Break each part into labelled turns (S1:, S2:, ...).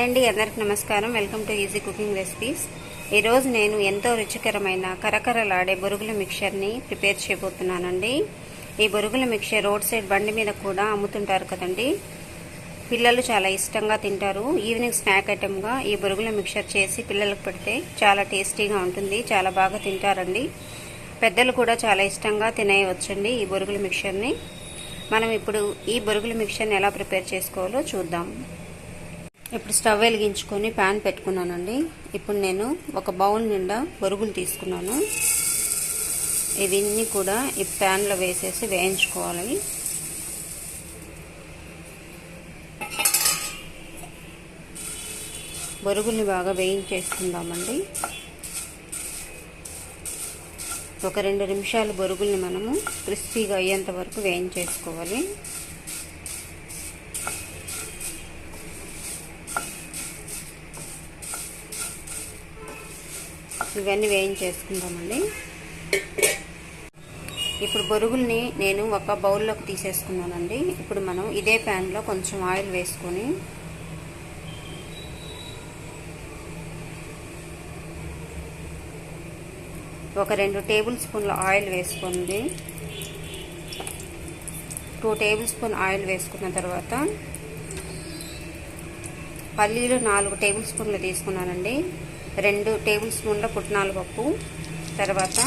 S1: Hi అండి అందరికి నమస్కారం. Welcome to easy cooking recipes. ఈరోజు నేను ఎంతో రుచికరమైన కరకరలాడే బొరుగుల మిక్చర్ని ప్రిపేర్ చేయబోతున్నానండి. ఈ బొరుగుల మిక్చర్ రోడ్ సైడ్ బండి మీద కూడా అమ్ముతుంటారు కదండి. పిల్లలు చాలా ఇష్టంగా తింటారు. ఈవినింగ్ స్నాక్ ఐటెంగా ఈ బొరుగుల మిక్చర్ చేసి పిల్లలకు పెడితే చాలా టేస్టీగా ఉంటుంది చాలా బాగా తింటారండి. పెద్దలు కూడా చాలా ఇష్టంగా తినేయవచ్చండి ఈ బొరుగుల మిక్చర్ని. మనం ఇప్పుడు ఈ బొరుగుల మిక్చర్ని ఎలా ప్రిపేర్ చేసుకోవాలో చూద్దాం. ఇప్పుడు స్టవ్ వెలిగించుకొని ప్యాన్ పెట్టుకున్నానండి. ఇప్పుడు నేను ఒక బౌల్ నిండా బొరుగులు తీసుకున్నాను. ఇవన్నీ కూడా ఈ ప్యాన్లో వేసేసి వేయించుకోవాలి. బొరుగుల్ని బాగా వేయించేసుకుందామండి. ఒక రెండు నిమిషాలు బొరుగుల్ని మనము క్రిస్పీగా అయ్యేంత వరకు వేయించేసుకోవాలి. ఇవన్నీ వేయించేసుకుందామండి. ఇప్పుడు బొరుగుల్ని నేను ఒక బౌల్లోకి తీసేసుకున్నానండి. ఇప్పుడు మనం ఇదే ప్యాన్లో కొంచెం ఆయిల్ వేసుకొని ఒక రెండు టేబుల్ స్పూన్ల ఆయిల్ వేసుకోండి. టూ టేబుల్ స్పూన్ ఆయిల్ వేసుకున్న తర్వాత పల్లీలు నాలుగు టేబుల్ స్పూన్లు తీసుకున్నానండి. రెండు టేబుల్ స్పూన్ల పుట్నాల పప్పు తర్వాత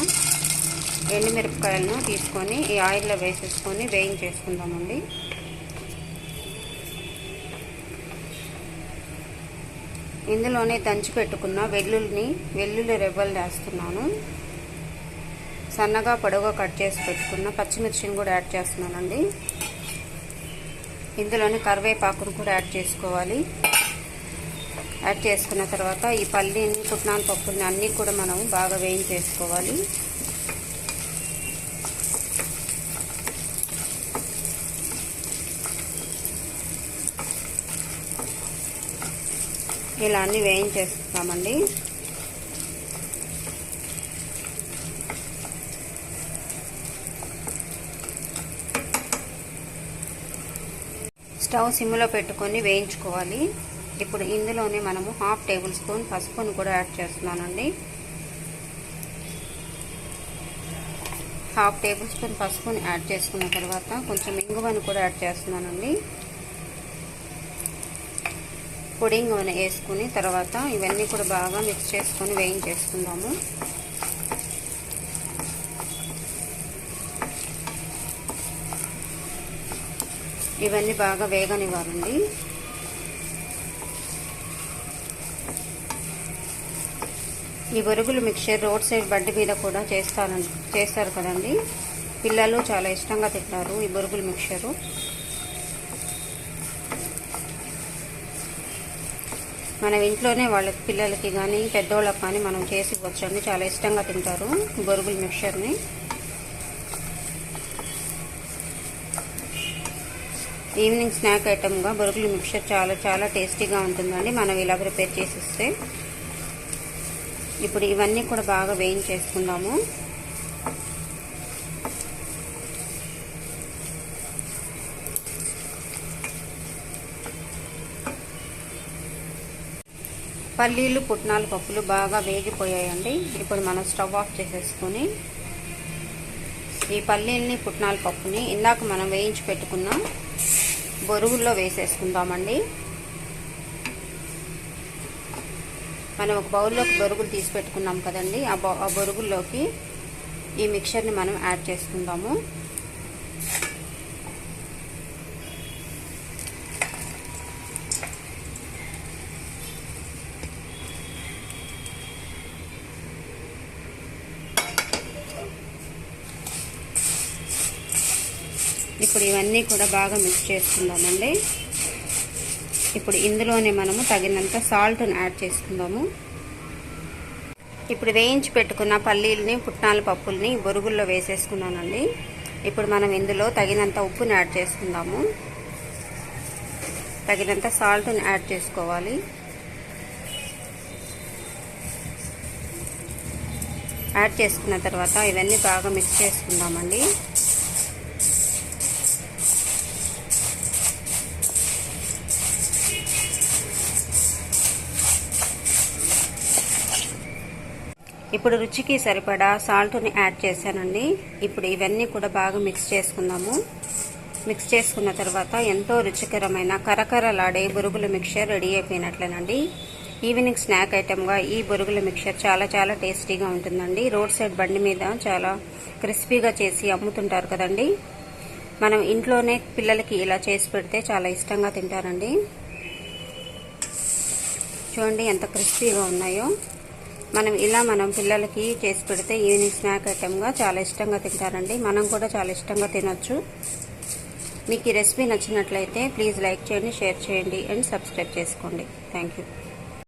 S1: ఎండుమిరపకాయలను తీసుకొని ఈ ఆయిల్లో వేసేసుకొని వేయించేసుకుందామండి. ఇందులోనే దంచి పెట్టుకున్న వెల్లుల్ని వెల్లుల్లి రెబ్బలు వేస్తున్నాను. సన్నగా పొడవుగా కట్ చేసి పెట్టుకున్న పచ్చిమిర్చిని కూడా యాడ్ చేస్తున్నానండి. ఇందులోనే కరివేపాకును కూడా యాడ్ చేసుకోవాలి. యాడ్ చేసుకున్న తర్వాత ఈ పల్లీని పుట్నాల పప్పుని అన్నీ కూడా మనం బాగా వేయించేసుకోవాలి. ఇలా అన్నీ వేయించేస్తామండి స్టవ్ సిమ్లో పెట్టుకొని వేయించుకోవాలి. ఇప్పుడు ఇందులోనే మనము హాఫ్ టేబుల్ స్పూన్ పసుపును కూడా యాడ్ చేస్తున్నానండి. హాఫ్ టేబుల్ స్పూన్ పసుపుని యాడ్ చేసుకున్న తర్వాత కొంచెం ఇంగువను కూడా యాడ్ చేస్తున్నానండి. పొడి ఇంగువను వేసుకుని తర్వాత ఇవన్నీ కూడా బాగా మిక్స్ చేసుకొని వేయించేసుకుందాము. ఇవన్నీ బాగా వేగనివ్వాలండి. ఈ బొరుగులు మిక్చర్ రోడ్ సైడ్ బండి మీద కూడా చేస్తాను చేస్తారు కదండి. పిల్లలు చాలా ఇష్టంగా తింటారు ఈ బొరుగుల మిక్చరు. మనం ఇంట్లోనే వాళ్ళ పిల్లలకి కానీ పెద్దోళ్ళకి కానీ మనం చేసి ఇవ్వచ్చండి. చాలా ఇష్టంగా తింటారు బొరుగుల మిక్చర్ని. ఈవినింగ్ స్నాక్ ఐటమ్గా బొరుగుల మిక్చర్ చాలా చాలా టేస్టీగా ఉంటుందండి. మనం ఇలా ప్రిపేర్ చేసిస్తే. ఇప్పుడు ఇవన్నీ కూడా బాగా వేయించేసుకుందాము. పల్లీలు పుట్నాలు పప్పులు బాగా వేగిపోయాయండి. ఇప్పుడు మనం స్టవ్ ఆఫ్ చేసేసుకొని ఈ పల్లీల్ని పుట్నాల పప్పుని ఇందాక మనం వేయించి పెట్టుకున్న బొరుగుల్లో వేసేసుకుందామండి. మనం ఒక బౌల్లోకి బొరుగులు తీసి పెట్టుకున్నాం కదండి. ఆ ఆ బొరుగుల్లోకి ఈ మిక్చర్ని మనం యాడ్ చేసుకుందాము. ఇప్పుడు ఇవన్నీ కూడా బాగా మిక్స్ చేసుకుందామండి. ఇప్పుడు ఇందులోనే మనము తగినంత సాల్ట్ని యాడ్ చేసుకుందాము. ఇప్పుడు వేయించి పెట్టుకున్న పల్లీలని పుట్నాల పప్పుల్ని బొరుగుల్లో వేసేసుకున్నానండి. ఇప్పుడు మనం ఇందులో తగినంత ఉప్పుని యాడ్ చేసుకుందాము. తగినంత సాల్ట్ని యాడ్ చేసుకోవాలి. యాడ్ చేసుకున్న తర్వాత ఇవన్నీ బాగా మిక్స్ చేసుకుందామండి. ఇప్పుడు రుచికి సరిపడా సాల్ట్ని యాడ్ చేశానండి. ఇప్పుడు ఇవన్నీ కూడా బాగా మిక్స్ చేసుకుందాము. మిక్స్ చేసుకున్న తర్వాత ఎంతో రుచికరమైన కరకరలాడే బొరుగుల మిక్చర్ రెడీ అయిపోయినట్లేనండి. ఈవినింగ్ స్నాక్ ఐటెంగా ఈ బొరుగుల మిక్చర్ చాలా చాలా టేస్టీగా ఉంటుందండి. రోడ్ సైడ్ బండి మీద చాలా క్రిస్పీగా చేసి అమ్ముతుంటారు కదండి. మనం ఇంట్లోనే పిల్లలకి ఇలా చేసి పెడితే చాలా ఇష్టంగా తింటారండి. చూడండి ఎంత క్రిస్పీగా ఉన్నాయో. మనం ఇలా మనం పిల్లలకి చేసి పెడితే ఈవినింగ్ స్నాక్ ఐటెంగా చాలా ఇష్టంగా తింటారండి. మనం కూడా చాలా ఇష్టంగా తినొచ్చు. మీకు ఈ రెసిపీ నచ్చినట్లయితే ప్లీజ్ లైక్ చేయండి షేర్ చేయండి అండ్ సబ్స్క్రైబ్ చేసుకోండి. Thank you.